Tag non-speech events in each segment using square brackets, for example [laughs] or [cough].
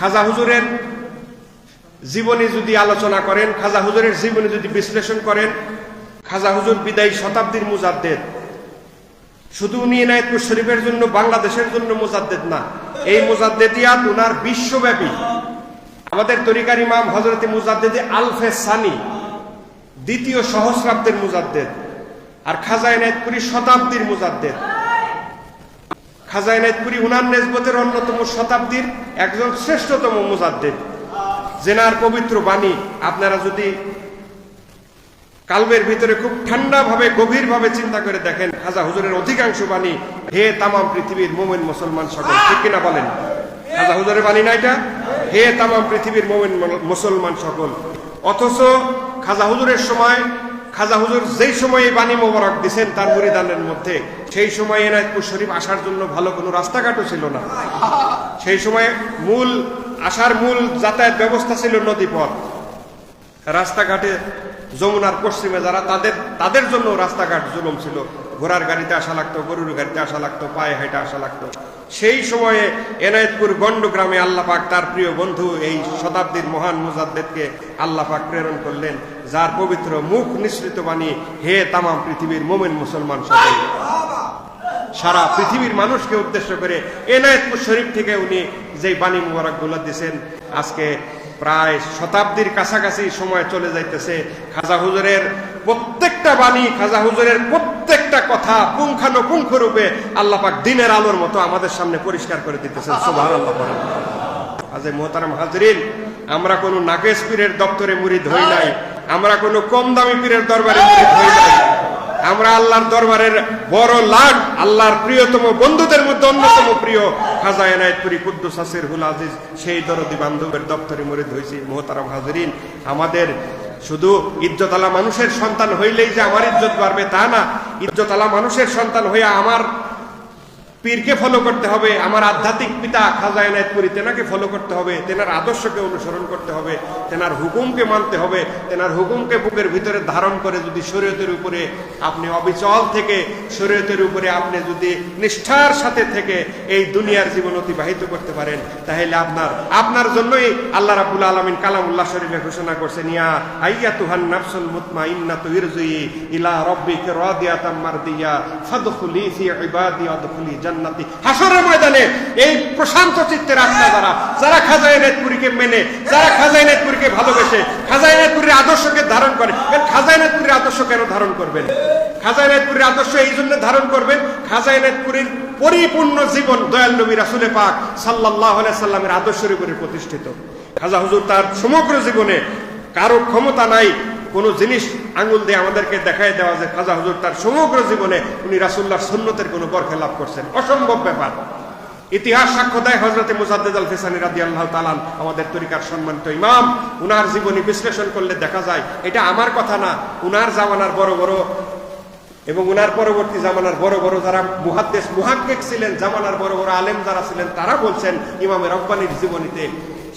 খাজা হুজুরের জীবনী যদি আলোচনা করেন, খাজা হুজুরের জীবনী যদি বিশ্লেষণ করেন, খাজা হুজুর বিদায়ী শতাব্দীর মুজাদ্দেদ। শুধু উনি এনায়তপুর শরীফের জন্য, বাংলাদেশের জন্য মুজাদ্দেদ না, এই মুজাদ্দেদিয়াত উনার বিশ্বব্যাপী। আমাদের তরিকার ইমাম হজরত মুজাদ্দেদে আলফে সানি, দ্বিতীয় সহস্রাব্দের মুজাদ্দেদ, আর খাজা এনায়তপুরি শতাব্দীর মুজাদ্দেদ। খাজা এনায়তপুরি উনার নেসবতের অন্যতম শতাব্দীর একজন শ্রেষ্ঠতম মুজাদ্দেদ। জেনার পবিত্র বাণী, আপনারা যদি কালবের ভিতরে খুব ঠান্ডা ভাবে গভীর ভাবে চিন্তা করে দেখেন, খাজা হুজুরের অধিকাংশ বাণী হে তামাম পৃথিবীর মোমেন মুসলমান সকল, ঠিক কিনা বলেন? খাজা হুজুরের বাণী না এটা? হে তামাম পৃথিবীর মোমেন মুসলমান সকল। অথচ খাজা হুজুরের সময় খাজা হুজুর যেই সময় বাণী মোবারক দিছেন তার মুরিদানের মধ্যে, সেই সময় এনায়তপুর শরীফ আসার জন্য ভালো কোনো রাস্তাঘাটও ছিল না। সেই সময় মূল, আসার মূল যাতায়াত ব্যবস্থা ছিল নদীপথ। রাস্তাঘাটে যমুনার পশ্চিমে যারা, তাদের তাদের জন্য রাস্তাঘাট জুলুম ছিল। ঘোড়ার গাড়িতে আসা লাগতো, গরুর গাড়িতে আসা লাগতো, পায়ে হেঁটে আসা লাগতো। সেই সময়ে এনায়েতপুর গন্ড গ্রামে আল্লাপাক তার প্রিয় বন্ধু এই শতাব্দীর মহান মুজাদ্দেদকে আল্লাপাক প্রেরণ করলেন। যার পবিত্র মুখ নিঃসৃত বাণী, হে তামাম পৃথিবীর মোমেন মুসলমান সকল। সারা পৃথিবীর মানুষকে উদ্দেশ্য করে এনায়েতপুর শরীফ থেকে উনি যে বাণী মুবারকগুলো দিয়েছেন, আজকে প্রায় শতাব্দীর কাছাকাছি সময় চলে যাইতেছে। খাজা হুজুরের প্রত্যেকটা বাণী, খাজা হুজুরের প্রত্যেকটা কথা পুঙ্খানুপুঙ্খ রূপে আল্লাপাক দিনের আলোর মতো আমাদের সামনে পরিষ্কার করে দিতেছেন। আল্লাহ আজ মোহতারাম হাজরিন, আমরা কোনো নাকেশ পীরের দপ্তরে মুড়ি হই নাই। আমরা কোনো কম দামি পীরের দরবারে আমরা আল্লাহর দরবারের বড় লাট আল্লাহর প্রিয়তম বন্ধুদের মধ্যে অন্যতম প্রিয় খাজা এনায়তপুরি কুদ্দুস হুল আজিজ, সেই দরদি বান্ধবের দপ্তরে মরিদ হয়েছি মোহতারাম হাজরিন। আমাদের শুধু ইজ্জতালা মানুষের সন্তান হইলেই যে আমার ইজ্জত বাড়বে তা না, ইজ্জতালা মানুষের সন্তান হইয়া আমার পীরকে ফলো করতে হবে, আমার আধ্যাত্মিক পিতা খাজা এনায়তপুরি তেনাকে ফলো করতে হবে, তেনার আদর্শকে অনুসরণ করতে হবে, তেনার হুকুমকে মানতে হবে, তেনার হুকুমকে বুকের ভিতরে ধারণ করে যদি শরীয়তের উপরে আপনি অবিচল থেকে, শরীয়তের উপরে আপনি যদি নিষ্ঠার সাথে থেকে এই দুনিয়ার জীবন অতিবাহিত করতে পারেন, তাহলে আপনার আপনার জন্যই আল্লাহ রাবুল আলমিন কালামুল্লাহ শরীফে ঘোষণা করছেন, ইয়া আইয়া তুহান নাফসুল মুতমা ইন্না তুইরজুই ইলা রব্বিক রাদিয়াতাম মারদিয়া ফাদখুলি ফি ইবাদি আদখুলি জান্নাতি। হাসরের ময়দানে এই প্রশান্ত চিত্তের আত্মা যারা যারা খাজা এনায়তপুরীকে মেনে, যারা খাজা এনায়তপুরীকে ভালোবেসে খাজা এনায়তপুরীর আদর্শকে ধারণ করে, এর খাজা এনায়তপুরীর আদর্শ কেন ধারণ করবেন? খাজা এনায়তপুরীর আদর্শ এই জন্য ধারণ করবেন খাজা এনায়তপুরীর পরিপূর্ণ জীবন দয়াল নবী রাসুলে পাক সাল্লাহ সাল্লামের আদর্শের উপরে প্রতিষ্ঠিত। খাজা হুজুর তার সমগ্র জীবনে কারও ক্ষমতা নাই কোন জিনিস আঙ্গুল দিয়ে আমাদেরকে দেখায় দেওয়া যে খাজা হুজুর তার সমগ্র জীবনে উনি রাসুল্লাহ সুন্নতের কোনো বরখে লাভ করছেন। অসম্ভব ব্যাপার। ইতিহাস সাক্ষ্য দেয় হজরতে মুজাদ্দেদ আল ফিসানি রাদি আল্লাহ তালান আমাদের তরিকার সম্মানিত ইমাম, উনার জীবনী বিশ্লেষণ করলে দেখা যায়, এটা আমার কথা না, উনার জামানার বড় বড় এবং উনার পরবর্তী জামানার বড় বড় যারা মুহাদ্দেশ মুহাক্কিক ছিলেন, জামানার বড় বড় আলেম যারা ছিলেন, তারা বলছেন ইমামের রব্বানির জীবনীতে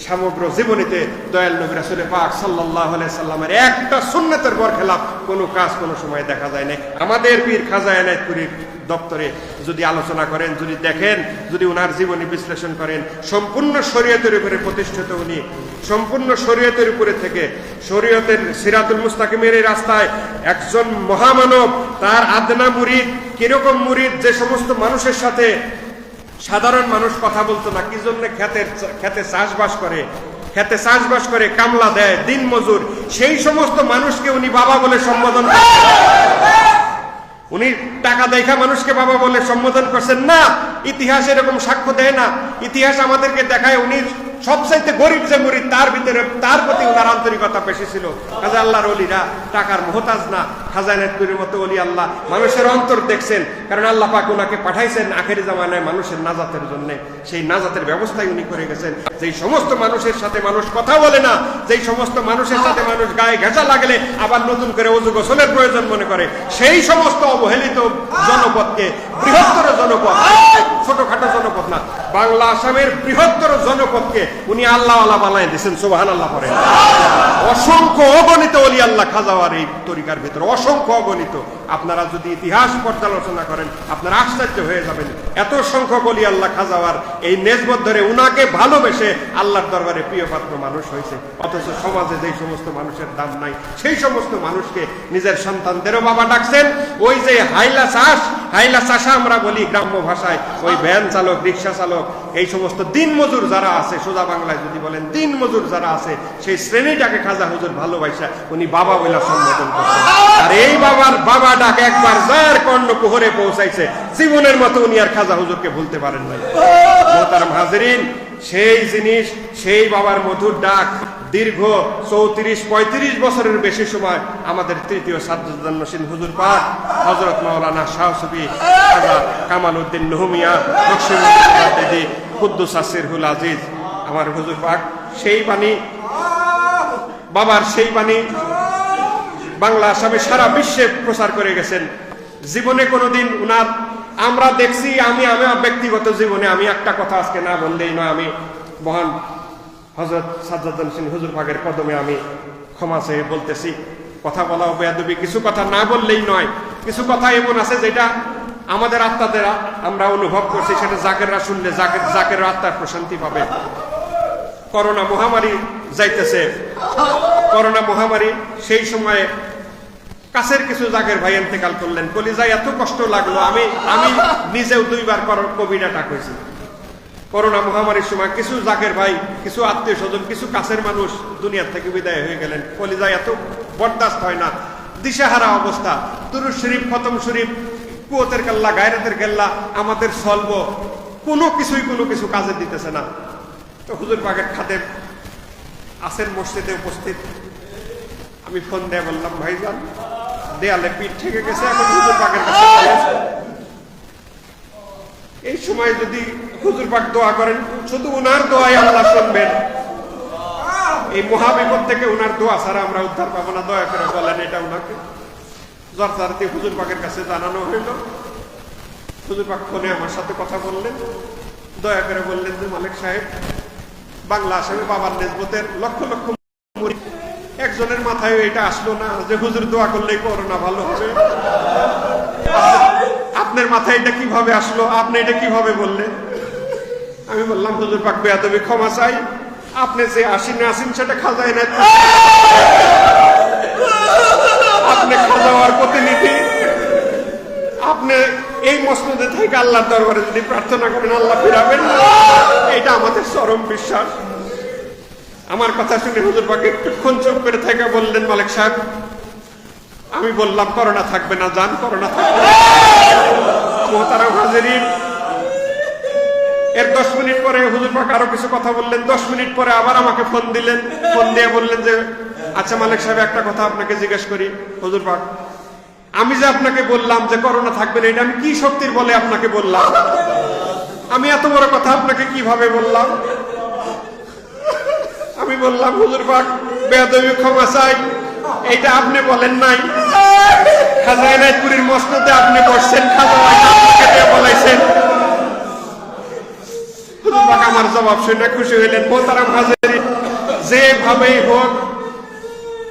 সমগ্র জীবনীতে দয়াল নবী রাসুলের পাক সাল্লাহ সাল্লামের একটা সুন্নতের বর খেলাফ কোনো কাজ কোনো সময় দেখা যায় না আমাদের পীর খাজা এনায়তপুরীর দপ্তরে যদি আলোচনা করেন, যদি দেখেন, যদি উনার জীবনী বিশ্লেষণ করেন, সম্পূর্ণ শরীয়তের উপরে প্রতিষ্ঠিত উনি, সম্পূর্ণ শরীয়তের উপরে থেকে, শরীয়তের সিরাতুল মুস্তাকিমের এই রাস্তায় একজন মহামানব, তার আদনা মুরিদ, কীরকম মুরিদ, যে সমস্ত মানুষের সাথে সাধারণ মানুষ কথা বলতো না, কি জন্য খেতের খেতে চাষবাস করে? খেতে চাষবাস করে, কামলা দেয়, দিন মজুর। সেই সমস্ত মানুষকে উনি বাবা বলে সম্বোধন উনি টাকা দেখা মানুষকে বাবা বলে সম্বোধন করছেন, না, ইতিহাস এরকম সাক্ষ্য দেয় না। ইতিহাস আমাদেরকে দেখায় উনি সবচাইতে গরিব যে মুরিদ, তার ভিতরে, তার প্রতি ওনার আন্তরিকতা বেশি ছিল। খাজা আল্লাহর অলিরা টাকার মহতাজ না। মতো অলি আল্লাহ। মানুষের অন্তর দেখছেন, কারণ আল্লাহ পাক ওনাকে পাঠাইছেন আখের জামানায় মানুষের নাজাতের জন্য। সেই নাজাতের ব্যবস্থাই উনি করে গেছেন। যেই সমস্ত মানুষের সাথে মানুষ কথা বলে না, যেই সমস্ত মানুষের সাথে মানুষ গায়ে ঘেঁচা লাগলে আবার নতুন করে অজু গোসলের প্রয়োজন মনে করে। সেই সমস্ত অবহেলিত জনপদকে, বৃহত্তর জনপদ ছোটখাটো জনপদ না, বাংলা আসামের বৃহত্তর জনপদকে উনি আল্লাহ আল্লাহ বানায় দিয়েছেন সোহান আল্লাহ করেন অসংখ্য অগণিত অলি আল্লাহ খাজাওয়ার এই তরিকার ভিতরে অসংখ্য অগণিত। আপনারা যদি ইতিহাস পর্যালোচনা করেন আপনারা আশ্চর্য হয়ে যাবেন। এত সংখ্যক অলি আল্লাহ খাজাওয়ার এই নেজবত ধরে উনাকে ভালোবেসে আল্লাহর দরবারে প্রিয় পাত্র মানুষ হয়েছে। অথচ সমাজে যেই সমস্ত মানুষের দাম নাই, সেই সমস্ত মানুষকে নিজের সন্তানদেরও বাবা ডাকছেন। ওই যে হাইলা চাষ, হাইলা চাষা আমরা বলি গ্রাম্য ভাষায়, ওই ভ্যান চালক, রিক্সা চালক, এই সমস্ত দিন মজুর যারা আছে, সোজা বাংলায় যদি বলেন দিন মজুর যারা আছে, সেই শ্রেণীটাকে খাজা হুজুর ভালোবাসা উনি বাবা বলে সম্বোধন করছেন। আর এই বাবার বাবা ডাক একবার যার কর্ণ কুহরে পৌঁছাইছে, জীবনের মতো উনি আর খাজা হুজুরকে ভুলতে পারেন নাই। মোহতারাম হাজরিন, সেই জিনিস, সেই বাবার মধুর ডাক দীর্ঘ চৌত্রিশ, পঁয়ত্রিশ বছরের বেশি সময় আমাদের তৃতীয় সাজ্জাদান্নসীন হুজুর পাক হজরত মাওলানা শাহ সুফি খাজা কামাল উদ্দিন নহমিয়া দিদি আসির হুল আজিজ, আমার হুজুর পাক, সেই বাণী, বাবার সেই বাণী বাংলা আসামে সারা বিশ্বে প্রচার করে গেছেন। জীবনে কোনোদিন উনার আমরা দেখছি, আমি আমার ব্যক্তিগত জীবনে আমি একটা কথা আজকে না বললেই নয়, আমি মহান হজরত সাজ্জাদন সিং হুজুর পাকের কদমে আমি ক্ষমা চেয়ে বলতেছি। কথা বলা বেয়াদবি, কিছু কথা না বললেই নয়। কিছু কথা এমন আছে যেটা আমাদের আত্মাদের আমরা অনুভব করছি, সেটা জাকেররা শুনলে জাকের জাকের আত্মার প্রশান্তি পাবে। করোনা মহামারী যাইতেছে। করোনা মহামারী সেই সময়ে কাছের কিছু জাগের ভাই এতেকাল করলেন। কলিজায় এত কষ্ট লাগল। আমি আমি নিজেও দুইবার কোভিড অ্যাটাক হয়েছি। করোনা মহামারীর সময় কিছু জাগের ভাই, কিছু আত্মীয় স্বজন কিছু কাছের মানুষ দুনিয়ার থেকে বিদায় হয়ে গেলেন। কলিজায় এত বরদাস্ত হয় না। দিশাহারা অবস্থা। তুরুজ শরীফ, খতম শরীফ, কুয়তের কেল্লা গায়রাতের কেল্লা, আমাদের সলব। কোনো কিছুই কোনো কিছু কাজে দিতেছে না। তো হুজুর পাকের খাতে আসেন মসজিদে উপস্থিত। আমি ফোন দিয়ে বললাম, ভাইজান দেয়ালে পিঠ থেকে গেছে এখন হুজুর পাকের কাছে এই সময় যদি হুজুর পাক দোয়া করেন শুধু উনার দোয়াই আল্লাহ শুনবেন। এই মহাবিপদ থেকে উনার দোয়া ছাড়া আমরা উদ্ধার পাবো না দয়া করে বলেন এটা উনাকে। যথারীতি হুজুর পাকের কাছে জানানো হইল। হুজুর পাক ফোনে আমার সাথে কথা বললেন। দয়া করে বললেন যে মালিক সাহেব বাংলা আসামে বাবার নেজবতের লক্ষ লক্ষ। একজনের মাথায় এটা আসলো না যে হুজুর দোয়া করলেই করোনা ভালো হবে। আপনার মাথায় এটা কীভাবে আসলো? আপনি এটা কীভাবে বললেন? আমি বললাম, হুজুর পাক বেয়াদবি, ক্ষমা চাই। আপনি যে আসিন না আসিন সেটা খাজায় না আপনি খাজাওয়ার প্রতিনিধি। আপনি এই মসনদে থেকে আল্লাহর দরবারে যদি প্রার্থনা করেন, আল্লাহ ফিরাবেন এটা আমাদের চরম বিশ্বাস। আমার কথা শুনে হুজুর পাকে একটুক্ষণ চুপ করে থেকে বললেন মালিক সাহেব। আমি বললাম, করোনা থাকবে না, যান, করোনা থাকবে না। মোহতারাম হাজিরিন, এর দশ মিনিট পরে হুজুর পাক আরও কিছু কথা বললেন। দশ মিনিট পরে আবার আমাকে ফোন দিলেন। ফোন দিয়ে বললেন যে আচ্ছা মালিক সাহেব, একটা কথা আপনাকে জিজ্ঞেস করি। হুজুর পাক, আমি যে আপনাকে বললাম যে করোনা থাকবে না, এটা আমি কি শক্তির বলে আপনাকে বললাম? আমি এত বড় কথা আপনাকে কীভাবে বললাম? আমি বললাম, হুজুর পাক, বেয়াদবি ক্ষমা চাই। এইটা আপনি বলেন নাই। খাজায় নাইপুরীর মসনদে আপনি বসছেন খাজা বলাইছেন। আমার জবাব শুনে খুশি হইলেন। মোতারাম হাজারি, যেভাবেই হোক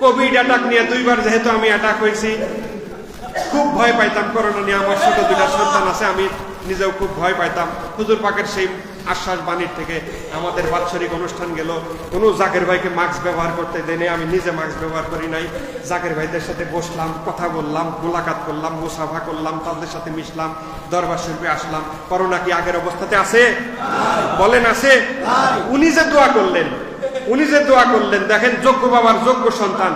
কোভিড অ্যাটাক নিয়ে দুইবার যেহেতু আমি অ্যাটাক হয়েছি, খুব ভয় পাইতাম। করোনা নিয়ে আমার ছোট দুটা সন্তান আছে, আমি নিজেও খুব ভয় পাইতাম। হুজুর পাকের সেই আশ্বাস বাণীর থেকে আমাদের বাৎসরিক অনুষ্ঠান গেল। কোনো জাকের ভাইকে মাস্ক ব্যবহার করতে দেয়নি আমি নিজে মাস্ক ব্যবহার করি নাই। জাকের ভাইদের সাথে বসলাম, কথা বললাম, মোলাকাত করলাম, মুসাফা করলাম, তাদের সাথে মিশলাম, দরবার শরীফে আসলাম। করোনা কি আগের অবস্থাতে আছে? বলেন আছে? উনি যে দোয়া করলেন, উনি যে দোয়া করলেন, দেখেন যোগ্য বাবার যোগ্য সন্তান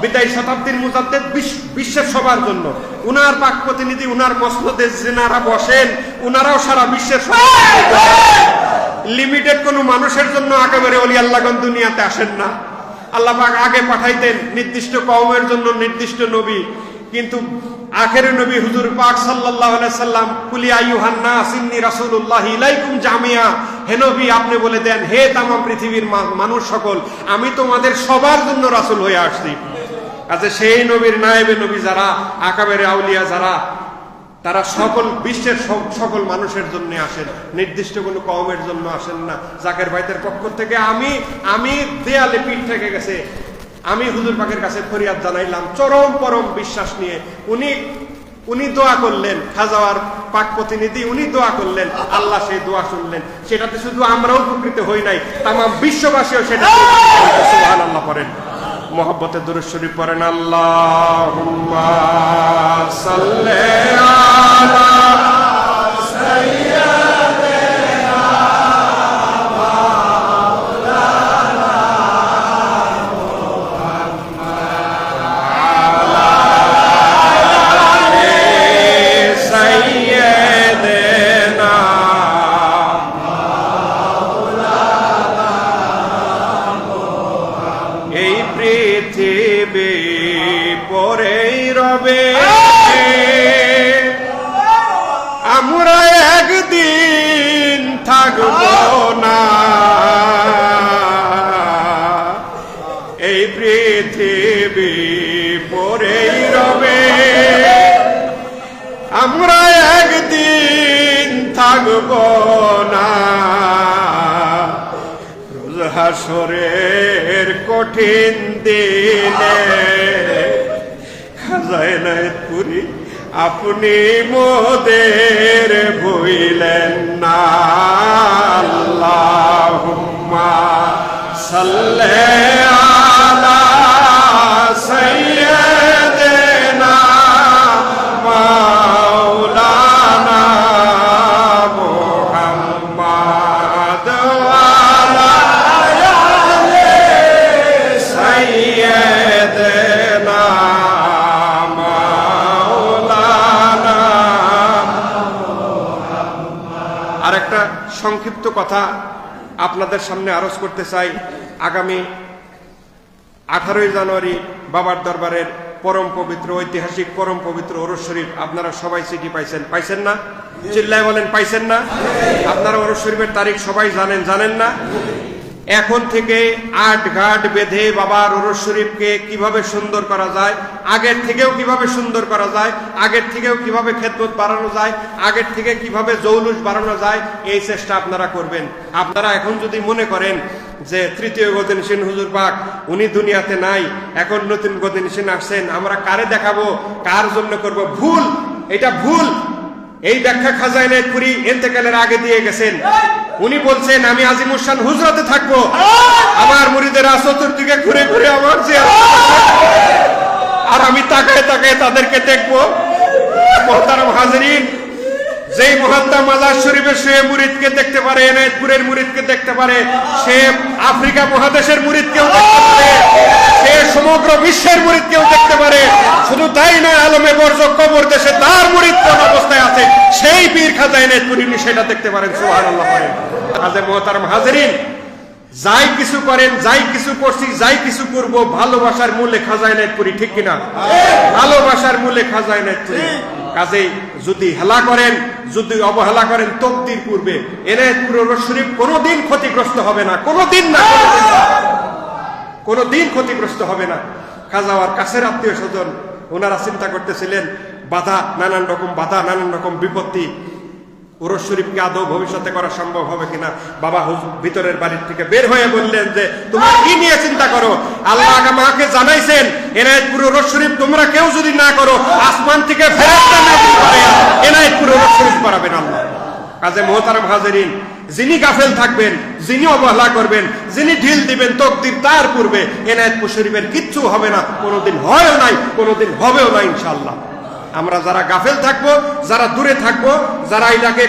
বিদায় শতাব্দীর মুজাদ্দেদ বিশ্ব- বিশ্বের সবার জন্য। উনার পাক প্রতিনিধি, উনার মসনদে যেনারা বসেন, উনারাও সারা বিশ্বের লিমিটেড কোন মানুষের জন্য একেবারে অলি আল্লাহগণ দুনিয়াতে আসেন না। আল্লাহ পাক আগে পাঠাইতেন নির্দিষ্ট কওমের জন্য নির্দিষ্ট নবী, কিন্তু আখের নবী হুজুর পাক সাল্লাল্লাহু আলাইহি সাল্লাম, কুলি আইয়ুহান নাস, ইন্নী রাসূলুল্লাহ ইলাইকুম জামিয়া। হে নবী, আপনি বলে দেন, হে তামাম পৃথিবীর মানুষ সকল, আমি তোমাদের সবার জন্য রাসূল হয়ে আসছি। আচ্ছা সেই নবীর নায়েবে নবী যারা, আকাবের আউলিয়া যারা, তারা সকল বিশ্বের সকল মানুষের জন্য আসেন। নির্দিষ্ট কোনো কওমের জন্য আসেন না। জাকের ভাইদের পক্ষ থেকে আমি আমি দেয়ালে পিঠ থেকে গেছে। আমি হুজুর পাকের কাছে ফরিয়াদ জানাইলাম, চরম পরম বিশ্বাস নিয়ে। উনি উনি দোয়া করলেন, খাজাওয়ার পাক প্রতিনিধি, উনি দোয়া করলেন, আল্লাহ সেই দোয়া শুনলেন। সেটাতে শুধু আমরা উপকৃত হই নাই তাম বিশ্ববাসীও সেটা আল্লাহ পড়েন। মোহাব্বতে দুরুদ শরীফ পড়েন আল্লাহ সাইয়েদেনা হাসরের কঠিন দিনে খাজায় পুরি আপনি মোদের বইলেন না। আল্লাহুম্মা সাল্লে আলা সাইয়্যিদিনা সংক্ষিপ্ত কথা আপনাদের সামনে আরজ করতে চাই। আগামী আঠারোই জানুয়ারি বাবার দরবারের পরম পবিত্র, ঐতিহাসিক পরম পবিত্র ওরস শরীফ। আপনারা সবাই চিঠি পাইছেন। পাইছেন না? চিল্লায় বলেন, পাইছেন না? আপনারা ওরস শরীফের তারিখ সবাই জানেন জানেন না? এখন থেকে আট ঘাট বেঁধে বাবার ওরস শরীফকে কীভাবে সুন্দর করা যায়, আগের থেকেও কীভাবে সুন্দর করা যায়, আগের থেকেও কীভাবে খেদমত বাড়ানো যায়, আগের থেকে কীভাবে জৌলুস বাড়ানো যায়, এই চেষ্টা আপনারা করবেন। আপনারা এখন যদি মনে করেন যে তৃতীয় গদিন সেন হুজুর পাক, উনি দুনিয়াতে নাই, এখন নতুন গদিন সেন আসছেন, আমরা কারে দেখাবো, কার জন্য করব? ভুল! এটা ভুল! এই ব্যাখ্যা খাজাইনে পুরি এতেকালের আগে দিয়ে গেছেন। উনি বলছেন, আমি আজিমুসান হুজরাতে থাকব। আমার মুড়িদের চতুর্দিকে ঘুরে ঘুরে আমার যে আর আমি তাকায় তাকায় তাদেরকে দেখব। মহতারাম হাজরিন যেই মহাত্মা মাজার শরীফের সে মুরিদকে দেখতে পারে এনায়তপুরের মুরিদকে দেখতে পারে, সে আফ্রিকা মহাদেশের মুরিদকেও দেখতে পারে, সে সমগ্র বিশ্বের মুরিদকেও দেখতে পারে। শুধু তাই না আলমে বর্জ কবর দেশে তার মুরিদ কোন অবস্থায় আছে, সেই পীর খাজা এনায়তপুরি সেটা দেখতে পারেন সুহান আল্লাহ কাজে মহতারাম হাজরিন যাই কিছু করেন, যাই কিছু করছি, যাই কিছু করব, ভালোবাসার মূলে খাজায় নাই করি, ঠিক কিনা? ভালোবাসার মূলে খাজায় নাই করি। কাজেই যদি হেলা করেন, যদি অবহেলা করেন, তকদির পূর্বে এনায়তপুর শরীফ কোনোদিন ক্ষতিগ্রস্ত হবে না, কোনোদিন না। কোনোদিন ক্ষতিগ্রস্ত হবে না। খাজাওয়ার কাছের আত্মীয় স্বজন, ওনারা চিন্তা করতেছিলেন, বাধা, নানান রকম বাধা, নানান রকম বিপত্তি উরস শরীফকে আদৌ ভবিষ্যতে করা সম্ভব হবে কিনা? বাবা ভিতরের বাড়ির থেকে বের হয়ে বললেন যে, তোমরা কি নিয়ে চিন্তা করো? আল্লাহ মাকে জানাইছেন, এনায়তপুর উরস শরীফ তোমরা কেউ যদি না করো, আসমান থেকে এনায়তপুর উরস শরীফ করাবেন আল্লাহ। কাজে মোহতারাম হাজারিন, যিনি গাফেল থাকবেন, যিনি অবহেলা করবেন, যিনি ঢিল দিবেন, তকদির তার পূর্বে এনায়তপুর শরীফের কিচ্ছু হবে না, কোনোদিন হয়ও নাই, কোনোদিন হবেও না ইনশাল্লাহ আমরা যারা গাফেল থাকব, যারা দূরে থাকব, যারা এটাকে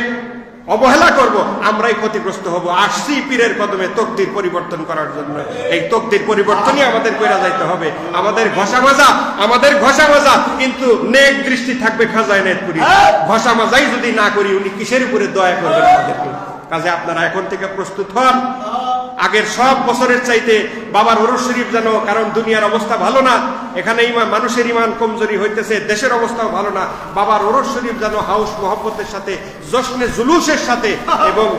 অবহেলা করব, আমরাই ক্ষতিগ্রস্ত হব। আসছি পীরের কদমে তকদির পরিবর্তন করার জন্য। এই তকদির পরিবর্তনই আমাদের কইরা যাইতে হবে। আমাদের ঘষা মাজা, আমাদের ঘষা মাজা, কিন্তু নেক দৃষ্টি থাকবে খাজায় নেতপুরি। ঘষা মাজাই যদি না করি, উনি কিসের উপরে দয়া করবেন আমাদেরকে? কাজে আপনারা এখন থেকে প্রস্তুত হন। আগের সব বছরের চাইতে বাবার ওরস শরীফ যেন কারণ দুনিয়ার অবস্থা ভালো না এখানে ইমান মানুষের ইমান কমজোরি হইতেছে দেশের অবস্থাও ভালো না বাবার ওরস শরীফ যেন হাউস মোহাম্মতের সাথে জশ্নে জুলুসের সাথে [laughs] এবং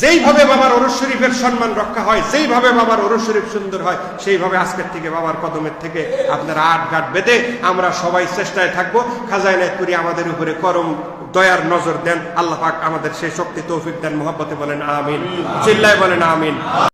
যেইভাবে বাবার ওরস শরীফের সম্মান রক্ষা হয় যেইভাবে বাবার ওরস শরীফ সুন্দর হয় সেইভাবে আজকের থেকে বাবার কদমের থেকে আপনারা আট ঘাট বেঁধে আমরা সবাই চেষ্টায় থাকব খাজায় করি আমাদের উপরে করম দয়ার নজর দেন। আল্লাহ পাক আমাদের সেই শক্তি তৌফিক দেন মোহাম্মতে বলেন, আমিন। চিল্লায় বলেন, আমিন।